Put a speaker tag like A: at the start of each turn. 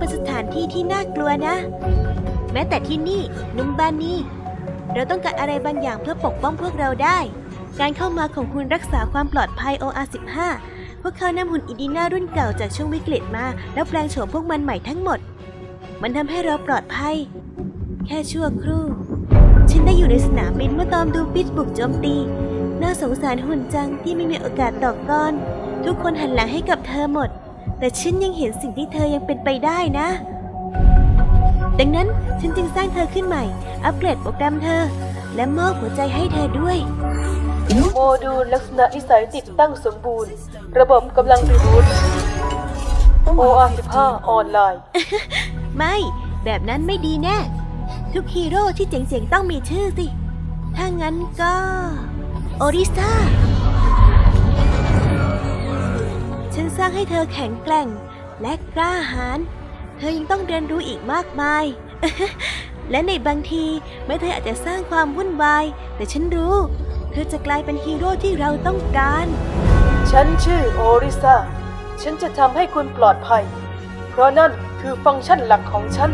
A: ป็นสถานที่ที่น่ากลัวนะ แม้แต่ที่นี่นุมบานีเราต้องการอะไรบางอย่างเพื่อปกป้องพวกเราได้ การเข้ามาของคุณรักษาความปลอดภัย OR15 พวกเขานำหุ่นอีดีนารุ่นเก่าจากช่วงวิกฤตมา แล้วแปลงโฉมพวกมันใหม่ทั้งหมด มันทำให้เราปลอดภัย แค่ชั่วครู่ ฉันได้อยู่ในสนามบินเมื่อตอมดูปิดบุกโจมตี น่าสงสารหุ่นจังที่ไม่มีโอกาสต่อกรทุกคนหันหลังให้กับเธอหมด แต่ฉันยังเห็นสิ่งที่เธอยังเป็นไปได้นะ ดังนั้นฉันจึงสร้างเธอขึ้นใหม่ อัปเกรดโปรแกรมเธอ และมอบหัวใจให้เธอด้วย
B: โมดูลลักษณะนิสัยติดตั้งสมบูรณ์ ระบบกำลังรีบูต OR15 ออนไลน์
A: ไม่ แบบนั้นไม่ดีแน่ ทุกฮีโร่ที่เจ๋งๆต้องมีชื่อสิ ถ้างั้นก็ โอริซา สร้างให้เธอแข็งแกร่ง และกล้าหาญ เธอยังต้องเรียนรู้อีกมากมาย และในบางทีแม้เธออาจจะสร้างความวุ่นวาย แต่ฉันรู้ เธอจะกลายเป็นฮีโร่ที่เราต้องการ
B: ฉันชื่อโอริซาฉันจะทำให้คุณปลอดภัย เพราะนั่นคือฟังก์ชันหลักของฉัน